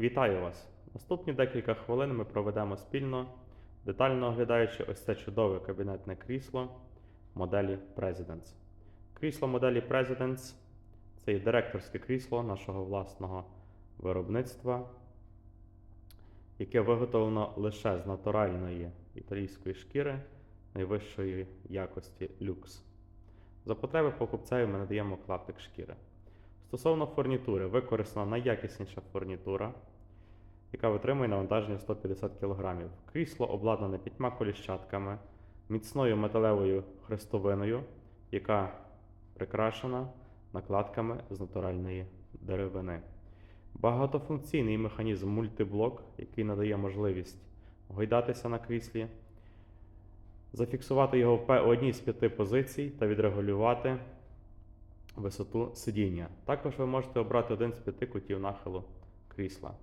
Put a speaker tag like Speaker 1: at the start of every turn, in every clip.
Speaker 1: Вітаю вас! Наступні декілька хвилин ми проведемо спільно, детально оглядаючи ось це чудове кабінетне крісло моделі Presidents. Крісло моделі Presidents це є директорське крісло нашого власного виробництва, яке виготовлено лише з натуральної італійської шкіри найвищої якості люкс. За потреби покупцеві ми надаємо клаптик шкіри. Стосовно фурнітури, використана найякісніша фурнітура, яка витримує навантаження 150 кг. Крісло обладнане п'ятьма коліщатками, міцною металевою хрестовиною, яка прикрашена накладками з натуральної деревини. Багатофункційний механізм мультиблок, який надає можливість гойдатися на кріслі, зафіксувати його в одній з п'яти позицій та відрегулювати висоту сидіння. Також ви можете обрати один з п'яти кутів нахилу крісла.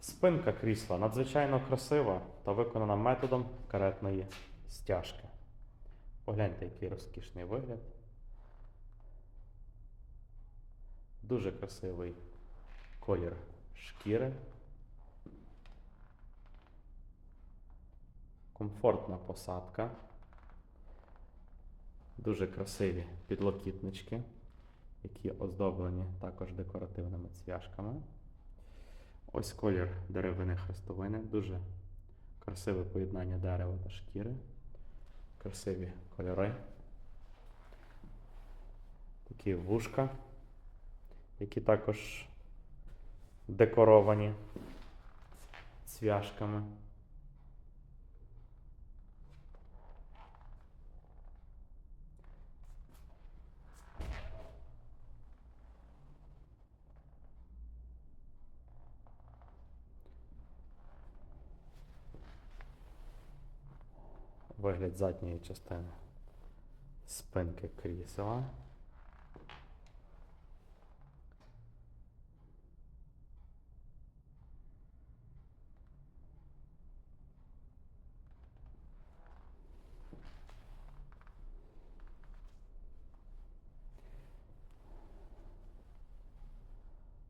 Speaker 1: Спинка крісла надзвичайно красива та виконана методом каретної стяжки. Погляньте, який розкішний вигляд. Дуже красивий колір шкіри. Комфортна посадка. Дуже красиві підлокітнички, які оздоблені також декоративними цвяшками. Ось колір деревини хрестовини. Дуже красиве поєднання дерева та шкіри. Красиві кольори. Такі вушка, які також декоровані цвяшками. Вигляд задньої частини спинки крісла.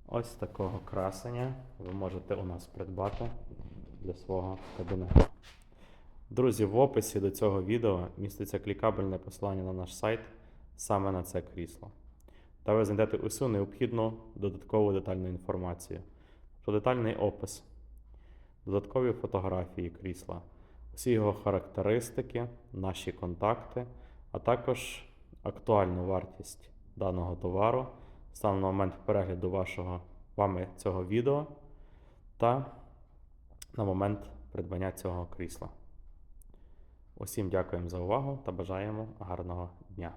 Speaker 1: Ось такого красення ви можете у нас придбати для свого кабінету. Друзі, в описі до цього відео міститься клікабельне посилання на наш сайт саме на це крісло. Та ви знайдете усю необхідну додаткову детальну інформацію, про детальний опис, додаткові фотографії крісла, усі його характеристики, наші контакти, а також актуальну вартість даного товару станом на момент перегляду вашого вами цього відео та на момент придбання цього крісла. Усім дякуємо за увагу та бажаємо гарного дня.